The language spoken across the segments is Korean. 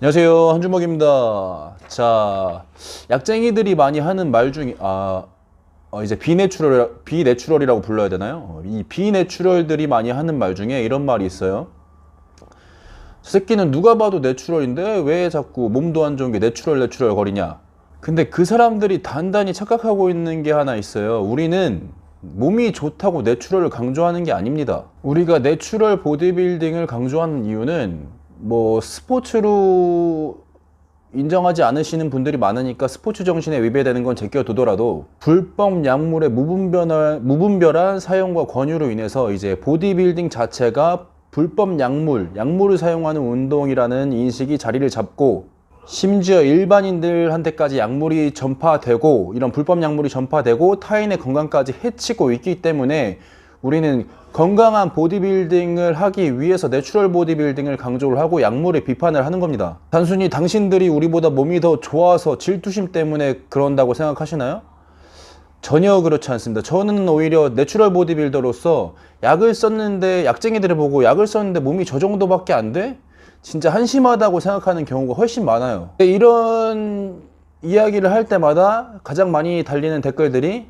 안녕하세요 한주먹입니다. 자 약쟁이들이 많이 하는 말 중에 아 어, 이제 비내추럴 비내추럴이라고 불러야 되나요? 어, 이 비내추럴들이 많이 하는 말 중에 이런 말이 있어요. 저 새끼는 누가 봐도 내추럴인데 왜 자꾸 몸도 안 좋은 게 내추럴 내추럴 거리냐? 근데 그 사람들이 단단히 착각하고 있는 게 하나 있어요. 우리는 몸이 좋다고 내추럴을 강조하는 게 아닙니다. 우리가 내추럴 보디빌딩을 강조하는 이유는 뭐 스포츠로 인정하지 않으시는 분들이 많으니까 스포츠 정신에 위배되는 건 제껴두더라도 불법 약물의 무분별한, 무분별한 사용과 권유로 인해서 이제 보디빌딩 자체가 불법 약물, 약물을 사용하는 운동이라는 인식이 자리를 잡고 심지어 일반인들한테까지 약물이 전파되고 이런 불법 약물이 전파되고 타인의 건강까지 해치고 있기 때문에 우리는 건강한 보디빌딩을 하기 위해서 내추럴 보디빌딩을 강조를 하고 약물의 비판을 하는 겁니다. 단순히 당신들이 우리보다 몸이 더 좋아서 질투심 때문에 그런다고 생각하시나요? 전혀 그렇지 않습니다. 저는 오히려 내추럴 보디빌더로서 약을 썼는데 약쟁이들을 보고 약을 썼는데 몸이 저 정도밖에 안 돼? 진짜 한심하다고 생각하는 경우가 훨씬 많아요. 이런 이야기를 할 때마다 가장 많이 달리는 댓글들이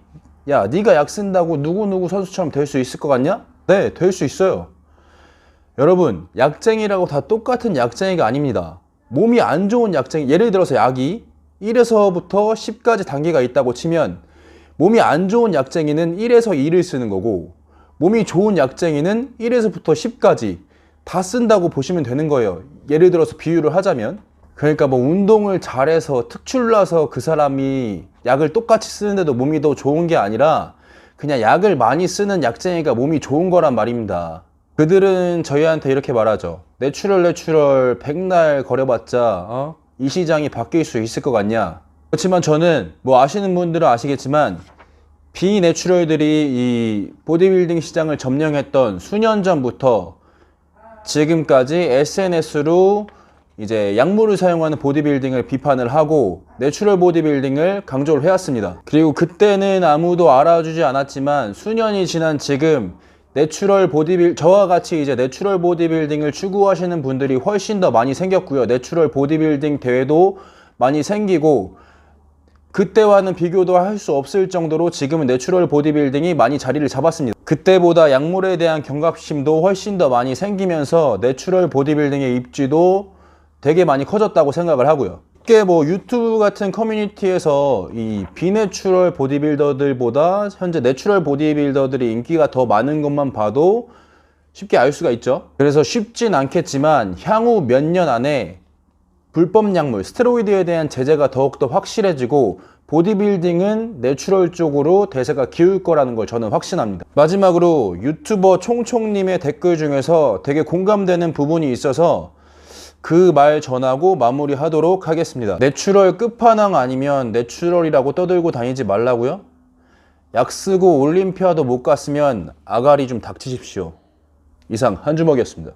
야, 네가 약 쓴다고 누구누구 선수처럼 될 수 있을 것 같냐? 네, 될 수 있어요. 여러분, 약쟁이라고 다 똑같은 약쟁이가 아닙니다. 몸이 안 좋은 약쟁이, 예를 들어서 약이 1에서부터 10까지 단계가 있다고 치면 몸이 안 좋은 약쟁이는 1에서 2를 쓰는 거고 몸이 좋은 약쟁이는 1에서부터 10까지 다 쓴다고 보시면 되는 거예요. 예를 들어서 비유를 하자면 그러니까 뭐 운동을 잘해서 특출나서 그 사람이 약을 똑같이 쓰는데도 몸이 더 좋은 게 아니라 그냥 약을 많이 쓰는 약쟁이가 몸이 좋은 거란 말입니다. 그들은 저희한테 이렇게 말하죠. 내추럴 내추럴 백날 거려봤자 어? 이 시장이 바뀔 수 있을 것 같냐? 그렇지만 저는 뭐 아시는 분들은 아시겠지만 비내추럴들이 이 보디빌딩 시장을 점령했던 수년 전부터 지금까지 SNS로 이제 약물을 사용하는 보디빌딩을 비판을 하고 내추럴 보디빌딩을 강조를 해왔습니다. 그리고 그때는 아무도 알아주지 않았지만 수년이 지난 지금 내추럴 보디빌 저와 같이 이제 내추럴 보디빌딩을 추구하시는 분들이 훨씬 더 많이 생겼고요. 내추럴 보디빌딩 대회도 많이 생기고 그때와는 비교도 할 수 없을 정도로 지금은 내추럴 보디빌딩이 많이 자리를 잡았습니다. 그때보다 약물에 대한 경각심도 훨씬 더 많이 생기면서 내추럴 보디빌딩의 입지도 되게 많이 커졌다고 생각을 하고요. 쉽게 뭐 유튜브 같은 커뮤니티에서 이 비내추럴 보디빌더들보다 현재 내추럴 보디빌더들이 인기가 더 많은 것만 봐도 쉽게 알 수가 있죠. 그래서 쉽진 않겠지만 향후 몇 년 안에 불법 약물, 스테로이드에 대한 제재가 더욱더 확실해지고 보디빌딩은 내추럴 쪽으로 대세가 기울 거라는 걸 저는 확신합니다. 마지막으로 유튜버 총총님의 댓글 중에서 되게 공감되는 부분이 있어서 그 말 전하고 마무리하도록 하겠습니다. 내추럴 끝판왕 아니면 내추럴이라고 떠들고 다니지 말라고요? 약 쓰고 올림피아도 못 갔으면 아가리 좀 닥치십시오. 이상 한 주먹이었습니다.